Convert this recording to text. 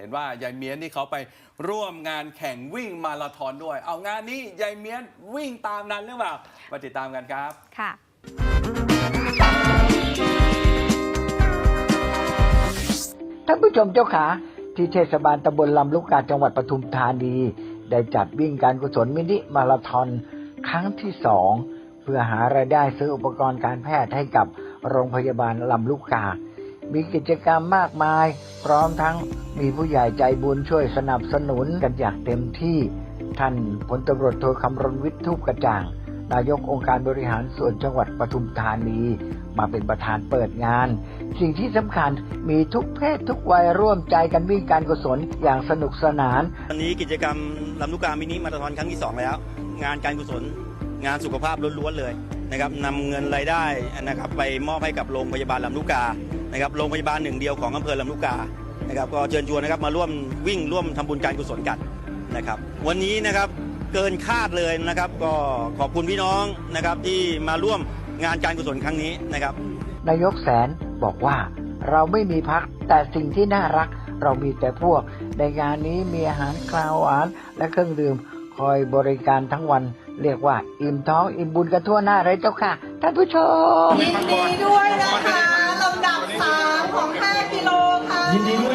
เห็นว่ายายเมียนนี่เขาไปร่วมงานแข่งวิ่งมาราธอนด้วย เอางานนี้ยายเมียนวิ่งตามนั้นหรือเปล่ามาติดตามกันครับค่ะท่านผู้ชมเจ้าขาที่เทศบาลตำบลลำลูกกาจังหวัดปทุมธานี ได้จัดวิ่งการกุศลมินิมาราธอนครั้งที่สองเพื่อหารายได้ซื้ออุปกรณ์การแพทย์ให้กับโรงพยาบาลลำลูกกา มีกิจกรรมมากมาย พร้อมทั้งมีผู้ใหญ่ใจบุญช่วยสนับสนุนกันอย่างเต็มที่ ท่านพลตำรวจโทคำรณวิทย์ทูปกระจ่าง นายกองค์การบริหารส่วนจังหวัดปทุมธานี มาเป็นประธานเปิดงาน สิ่งที่สำคัญมีทุกเพศทุกวัยร่วมใจกันวิ่งการกุศลอย่างสนุกสนานวันนี้กิจกรรมลำลูกกามินิมาราธอนครั้งที่ 2 แล้ว งานการกุศลงานสุขภาพล้วนๆเลยนะครับนำเงินรายได้นะครับไปมอบให้กับโรงพยาบาลลำลูกกา นะครับโรงพยาบาลหนึ่งเดียวของอำเภอลำลูกกานะครับก็เชิญชวนนะครับมาร่วมวิ่งร่วมทำบุญการกุศลกันนะครับ วันนี้นะครับเกินคาดเลยนะครับ ก็ขอบคุณพี่น้องนะครับที่มาร่วมงานการกุศลครั้งนี้นะครับ นายกแสนบอกว่าเราไม่มีพักแต่สิ่งที่น่ารักเรามีแต่พวก ในงานนี้มีอาหารคาวหวานและเครื่องดื่มคอยบริการทั้งวัน เรียกว่า อิ่มท้องอิ่มบุญกันทั่วหน้าเลยเจ้าค่ะ ท่านผู้ชมยินดีด้วยนะคะ ลำ